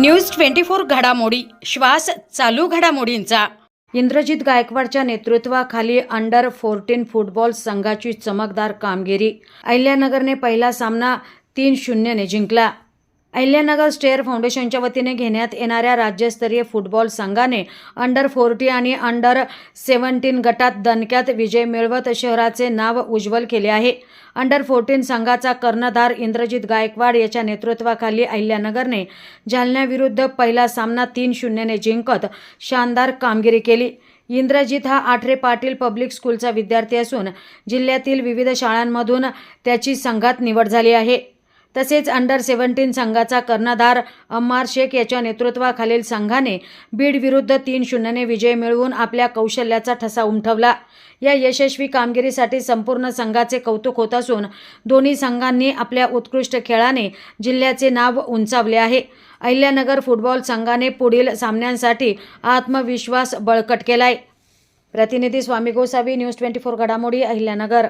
News twenty four घडामोडी. श्वास चालू घडामोडींचा. इंद्रजित गायकवाडच्या नेतृत्वाखाली अंडर फोर्टीन फुटबॉल संघाची चमकदार कामगिरी. अहिल्यानगरने पहिला सामना तीन शून्यने जिंकला. अहिल्यानगर स्टेअर फाउंडेशनच्या वतीने घेण्यात येणाऱ्या राज्यस्तरीय फुटबॉल संघाने अंडर फोर्टी आणि अंडर सेव्हन्टीन गटात दणक्यात विजय मिळवत शहराचे नाव उज्ज्वल केले आहे. अंडर फोर्टीन संघाचा कर्णधार इंद्रजित गायकवाड याच्या नेतृत्वाखाली अहिल्यानगरने जालन्याविरुद्ध पहिला सामना तीन शून्यने जिंकत शानदार कामगिरी केली. इंद्रजित हा आठरे पाटील पब्लिक स्कूलचा विद्यार्थी असून जिल्ह्यातील विविध शाळांमधून त्याची संघात निवड झाली आहे. तसेच अंडर सेव्हन्टीन संघाचा कर्णधार अम्मार शेख याच्या नेतृत्वाखालील संघाने बीड विरुद्ध तीन शून्यने विजय मिळवून आपल्या कौशल्याचा ठसा उमटवला. या यशस्वी कामगिरीसाठी संपूर्ण संघाचे कौतुक होत असून दोन्ही संघांनी आपल्या उत्कृष्ट खेळाने जिल्ह्याचे नाव उंचावले आहे. अहिल्यानगर फुटबॉल संघाने पुढील सामन्यांसाठी आत्मविश्वास बळकट केलाय. प्रतिनिधी Swami Gosavi news twenty four घडामोडी अहिल्यानगर.